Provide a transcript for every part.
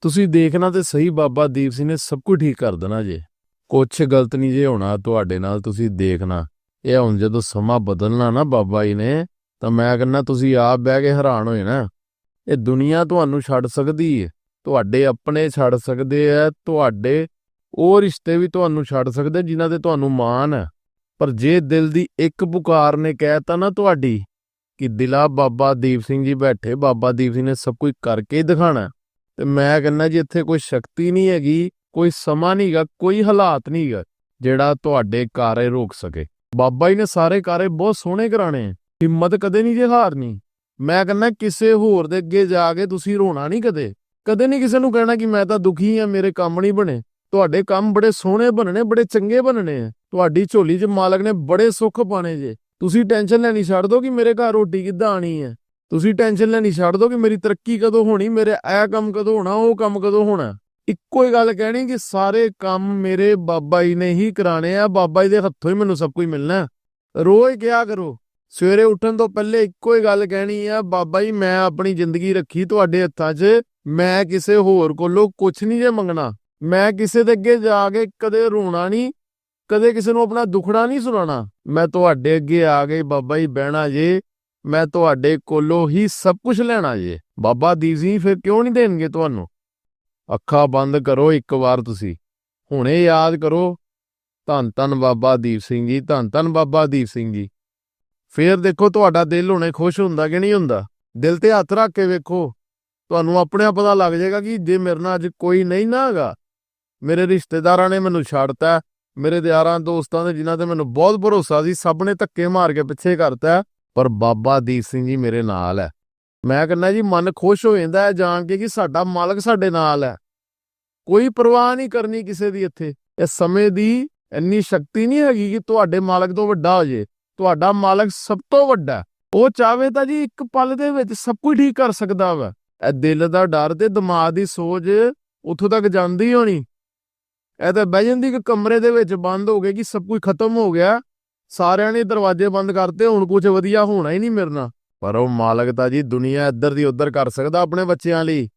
ਤੁਸੀਂ ਦੇਖਣਾ ਤੇ ਸਹੀ ਬਾਬਾ ਦੀਪ ਸਿੰਘ ਨੇ ਸਭ ਕੁਝ ਠੀਕ ਕਰ ਦੇਣਾ ਜੇ। ਕੁਛ ਗਲਤ ਨਹੀਂ ਜੇ ਹੋਣਾ ਤੁਹਾਡੇ ਨਾਲ, ਤੁਸੀਂ ਦੇਖਣਾ। ਇਹ ਹੁਣ ਜਦੋਂ ਸਮਾਂ ਬਦਲਣਾ ਨਾ ਬਾਬਾ ਜੀ ਨੇ, ਤਾਂ ਮੈਂ ਕਹਿੰਦਾ ਤੁਸੀਂ ਆਪ ਬਹਿ ਕੇ ਹੈਰਾਨ ਹੋਏ ਨਾ। ਇਹ ਦੁਨੀਆ ਤੁਹਾਨੂੰ ਛੱਡ ਸਕਦੀ ਹੈ ਤੁਹਾਡੇ ਆਪਣੇ ਛੱਡ ਸਕਦੇ ਆ, ਤੁਹਾਡੇ ਉਹ ਰਿਸ਼ਤੇ ਵੀ ਤੁਹਾਨੂੰ ਛੱਡ ਸਕਦੇ ਜਿਨ੍ਹਾਂ ਤੇ ਤੁਹਾਨੂੰ ਮਾਣ ਹੈ ਪਰ ਜੇ ਦਿਲ ਦੀ ਇੱਕ ਪੁਕਾਰ ਨੇ ਕਹਿਤਾ ਨਾ ਤੁਹਾਡੀ, ਕਿ ਦਿਲਾ ਬਾਬਾ ਦੀਪ ਸਿੰਘ ਜੀ ਬੈਠੇ, ਬਾਬਾ ਦੀਪ ਸਿੰਘ ਨੇ ਸਭ ਕੁਝ ਕਰਕੇ ਹੀ ਦਿਖਾਣਾ। ਤੇ ਮੈਂ ਕਹਿੰਦਾ ਜੀ ਇੱਥੇ ਕੋਈ ਸ਼ਕਤੀ ਨਹੀਂ ਹੈਗੀ, ਕੋਈ ਸਮਾਂ ਨਹੀਂਗਾ ਕੋਈ ਹਾਲਾਤ ਨਹੀਂਗਾ ਜਿਹੜਾ ਤੁਹਾਡੇ ਕਾਰੇ ਰੋਕ ਸਕੇ। ਬਾਬਾ ਜੀ ਨੇ ਸਾਰੇ ਕਾਰੇ ਬਹੁਤ ਸੋਹਣੇ ਕਰਾਣੇ ਹਿੰਮਤ ਕਦੇ ਨਹੀਂ ਜੇ ਹਾਰਨੀ ਮੈਂ ਕਹਿੰਦਾ ਕਿਸੇ ਹੋਰ ਦੇ ਅੱਗੇ ਜਾ ਕੇ ਤੁਸੀਂ ਰੋਣਾ ਨਹੀਂ ਕਦੇ। ਕਦੇ ਨਹੀਂ ਕਿਸੇ ਨੂੰ ਕਹਿਣਾ ਕਿ ਮੈਂ ਤਾਂ ਦੁਖੀ ਆ, ਮੇਰੇ ਕੰਮ ਨਹੀਂ ਬਣੇ। ਤੁਹਾਡੇ ਕੰਮ ਬੜੇ ਸੋਹਣੇ ਬਣਨੇ, ਬੜੇ ਚੰਗੇ ਬਣਨੇ ਆ। ਤੁਹਾਡੀ ਝੋਲੀ 'ਚ ਮਾਲਕ ਨੇ ਬੜੇ ਸੁੱਖ ਪਾਣੇ ਜੇ। ਤੁਸੀਂ ਟੈਨਸ਼ਨ ਲੈਣੀ ਛੱਡ ਦਿਓ ਕਿ ਮੇਰੇ ਘਰ ਰੋਟੀ ਕਿੱਦਾਂ ਆਣੀ ਹੈ ਤੁਸੀਂ ਟੈਨਸ਼ਨ ਲੈਣੀ ਛੱਡ ਦਿਓ ਕਿ ਮੇਰੀ ਤਰੱਕੀ ਕਦੋਂ ਹੋਣੀ, ਮੇਰੇ ਇਹ ਕੰਮ ਕਦੋਂ ਹੋਣਾ, ਉਹ ਕੰਮ ਕਦੋਂ ਹੋਣਾ। ਇੱਕੋ ਹੀ ਗੱਲ ਕਹਿਣੀ ਕਿ ਸਾਰੇ ਕੰਮ ਮੇਰੇ ਬਾਬਾ ਜੀ ਨੇ ਹੀ ਕਰਾਣੇ ਆ, ਬਾਬਾ ਜੀ ਦੇ ਹੱਥੋਂ ਹੀ ਮੈਨੂੰ ਸਭ ਕੁਝ ਮਿਲਣਾ। ਰੋਜ਼ ਕਿਹਾ ਕਰੋ, ਸਵੇਰੇ ਉੱਠਣ ਤੋਂ ਪਹਿਲੇ ਇੱਕੋ ਹੀ ਗੱਲ ਕਹਿਣੀ ਆ, ਬਾਬਾ ਜੀ ਮੈਂ ਆਪਣੀ ਜ਼ਿੰਦਗੀ ਰੱਖੀ ਤੁਹਾਡੇ ਹੱਥਾਂ 'ਚ, ਮੈਂ ਕਿਸੇ ਹੋਰ ਕੋਲੋਂ ਕੁਝ ਨਹੀਂ ਜੇ ਮੰਗਣਾ। ਮੈਂ ਕਿਸੇ ਦੇ ਅੱਗੇ ਜਾ ਕੇ ਕਦੇ ਰੋਣਾ ਨਹੀਂ, ਕਦੇ ਕਿਸੇ ਨੂੰ ਆਪਣਾ ਦੁਖੜਾ ਨਹੀਂ ਸੁਣਾਉਣਾ। ਮੈਂ ਤੁਹਾਡੇ ਅੱਗੇ ਆ ਕੇ ਬਾਬਾ ਜੀ ਬਹਿਣਾ ਜੇ ਮੈਂ ਤੁਹਾਡੇ ਕੋਲੋਂ ਹੀ ਸਭ ਕੁਝ ਲੈਣਾ ਜੇ। ਬਾਬਾ ਦੀਪ ਸਿੰਘ ਫਿਰ ਕਿਉਂ ਨਹੀਂ ਦੇਣਗੇ ਤੁਹਾਨੂੰ? ਅੱਖਾਂ ਬੰਦ ਕਰੋ ਇੱਕ ਵਾਰ ਤੁਸੀਂ। ਹੁਣੇ ਯਾਦ ਕਰੋ। ਧੰਨ ਧੰਨ ਬਾਬਾ ਦੀਪ ਸਿੰਘ ਜੀ, ਧੰਨ ਧੰਨ ਬਾਬਾ ਦੀਪ ਸਿੰਘ ਜੀ। ਫੇਰ ਦੇਖੋ ਤੁਹਾਡਾ ਦਿਲ ਹੁਣੇ ਖੁਸ਼ ਹੁੰਦਾ ਕਿ ਨਹੀਂ ਹੁੰਦਾ? ਦਿਲ ਤੇ ਹੱਥ ਰੱਖ ਕੇ ਵੇਖੋ। ਤੁਹਾਨੂੰ ਆਪਣੇ ਆਪ ਪਤਾ ਲੱਗ ਜਾਏਗਾ ਕਿ ਜੇ ਮੇਰੇ ਨਾਲ ਅੱਜ ਕੋਈ ਨਹੀਂ ਨਾ ਹੈਗਾ। ਮੇਰੇ ਰਿਸ਼ਤੇਦਾਰਾਂ ਨੇ ਮੈਨੂੰ ਛੱਡਤਾ। ਮੇਰੇ ਯਾਰਾਂ ਦੋਸਤਾਂ ਦੇ ਜਿਨ੍ਹਾਂ ਤੇ ਮੈਨੂੰ ਬਹੁਤ ਭਰੋਸਾ ਸੀ, ਸਭ ਨੇ ਧੱਕੇ ਮਾਰ ਕੇ ਪਿੱਛੇ ਕਰਤਾ। ਪਰ ਬਾਬਾ ਦੀਪ ਸਿੰਘ ਜੀ ਮੇਰੇ ਨਾਲ ਹੈ ਮੈਂ ਕਹਿੰਦਾ ਜੀ, ਮਨ ਖੁਸ਼ ਹੋ ਜਾਂਦਾ ਹੈ ਜਾਣ ਕੇ ਕਿ ਸਾਡਾ ਮਾਲਕ ਸਾਡੇ ਨਾਲ ਹੈ ਕੋਈ ਪਰਵਾਹ ਨਹੀਂ ਕਰਨੀ ਕਿਸੇ ਦੀ ਇੱਥੇ। ਇਸ ਸਮੇਂ ਦੀ ਇੰਨੀ ਸ਼ਕਤੀ ਨਹੀਂ ਹੈਗੀ ਕਿ ਤੁਹਾਡੇ ਮਾਲਕ ਤੋਂ ਵੱਡਾ ਹੋ ਜੇ। ਤੁਹਾਡਾ ਮਾਲਕ ਸਭ ਤੋਂ ਵੱਡਾ ਉਹ ਚਾਹਵੇ ਤਾਂ ਜੀ ਇੱਕ ਪਲ ਦੇ ਵਿੱਚ ਸਭ ਕੁਝ ਠੀਕ ਕਰ ਸਕਦਾ ਵਾ। ਇਹ ਦਿਲ ਦਾ ਡਰ ਤੇ ਦਿਮਾਗ ਦੀ ਸੋਚ ਉੱਥੋਂ ਤੱਕ ਜਾਂਦੀ ਹੋਣੀ। ਇਹ ਤਾਂ ਬਹਿ ਜਾਂਦੀ ਕਿ ਕਮਰੇ ਦੇ ਵਿੱਚ ਬੰਦ ਹੋ ਗਏ ਕਿ ਸਭ ਕੁਝ ਖਤਮ ਹੋ ਗਿਆ। ਸਾਰਿਆਂ ਨੇ ਦਰਵਾਜ਼ੇ ਬੰਦ ਕਰਤੇ, ਹੁਣ ਕੁਝ ਵਧੀਆ ਹੋਣਾ ਹੀ ਨਹੀਂ ਮੇਰੇ ਨਾਲ। ਪਰ ਉਹ ਮਾਲਕ ਤਾਂ ਜੀ ਦੁਨੀਆ ਇੱਧਰ ਦੀ ਉੱਧਰ ਕਰ ਸਕਦਾ ਆਪਣੇ ਬੱਚਿਆਂ ਲਈ।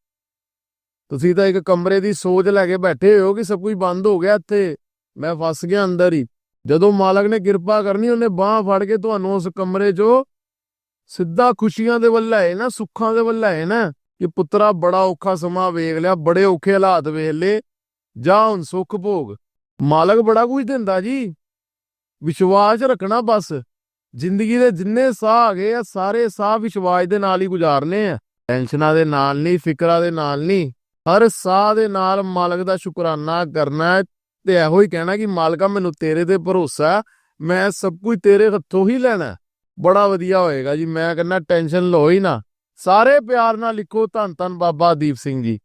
ਤੁਸੀਂ ਤਾਂ ਇੱਕ ਕਮਰੇ ਦੀ ਸੋਚ ਲੈ ਕੇ ਬੈਠੇ ਹੋ ਕਿ ਸਭ ਕੁਝ ਬੰਦ ਹੋ ਗਿਆ ਇੱਥੇ? ਮੈਂ ਫਸ ਗਿਆ ਅੰਦਰ ਹੀ। ਜਦੋਂ ਮਾਲਕ ਨੇ ਕਿਰਪਾ ਕਰਨੀ, ਉਹਨੇ ਬਾਹ ਫੜ ਕੇ ਤੁਹਾਨੂੰ ਉਸ ਕਮਰੇ 'ਚੋਂ ਸਿੱਧਾ ਖੁਸ਼ੀਆਂ ਦੇ ਵੱਲ ਆਏ ਨਾ, ਸੁੱਖਾਂ ਦੇ ਵੱਲ ਆਏ ਨਾ, ਕਿ ਪੁੱਤਰਾ ਬੜਾ ਔਖਾ ਸਮਾਂ ਵੇਖ ਲਿਆ, ਬੜੇ ਔਖੇ ਹਾਲਾਤ ਵੇਖ ਲਏ। ਜਾ ਹੁਣ ਸੁੱਖ ਭੋਗ। ਮਾਲਕ ਬੜਾ ਕੁਝ ਦਿੰਦਾ ਜੀ। ਵਿਸ਼ਵਾਸ ਰੱਖਣਾ ਬਸ। ਜ਼ਿੰਦਗੀ ਦੇ ਜਿੰਨੇ ਸਾਹ ਆ ਗਏ ਆ, ਸਾਰੇ ਸਾਹ ਵਿਸ਼ਵਾਸ ਦੇ ਨਾਲ ਹੀ ਗੁਜ਼ਾਰਨੇ ਆ। ਟੈਨਸ਼ਨਾਂ ਦੇ ਨਾਲ ਨਹੀਂ, ਫਿਕਰਾਂ ਦੇ ਨਾਲ ਨਹੀਂ। ਹਰ ਸਾਹ ਦੇ ਨਾਲ ਮਾਲਕ ਦਾ ਸ਼ੁਕਰਾਨਾ ਕਰਨਾ ਤੇ ਇਹੋ ਹੀ ਕਹਿਣਾ ਕਿ ਮਾਲਕਾ, ਮੈਨੂੰ ਤੇਰੇ ਤੇ ਭਰੋਸਾ ਮੈਂ ਸਭ ਕੁਝ ਤੇਰੇ ਹੱਥੋਂ ਹੀ ਲੈਣਾ ਬੜਾ ਵਧੀਆ ਹੋਏਗਾ ਜੀ। ਮੈਂ ਕਹਿੰਦਾ, ਟੈਨਸ਼ਨ ਲਓ ਹੀ ਨਾ। ਸਾਰੇ ਪਿਆਰ ਨਾਲ ਲਿਖੋ। ਧੰਨ ਧੰਨ ਬਾਬਾ ਦੀਪ ਸਿੰਘ ਜੀ।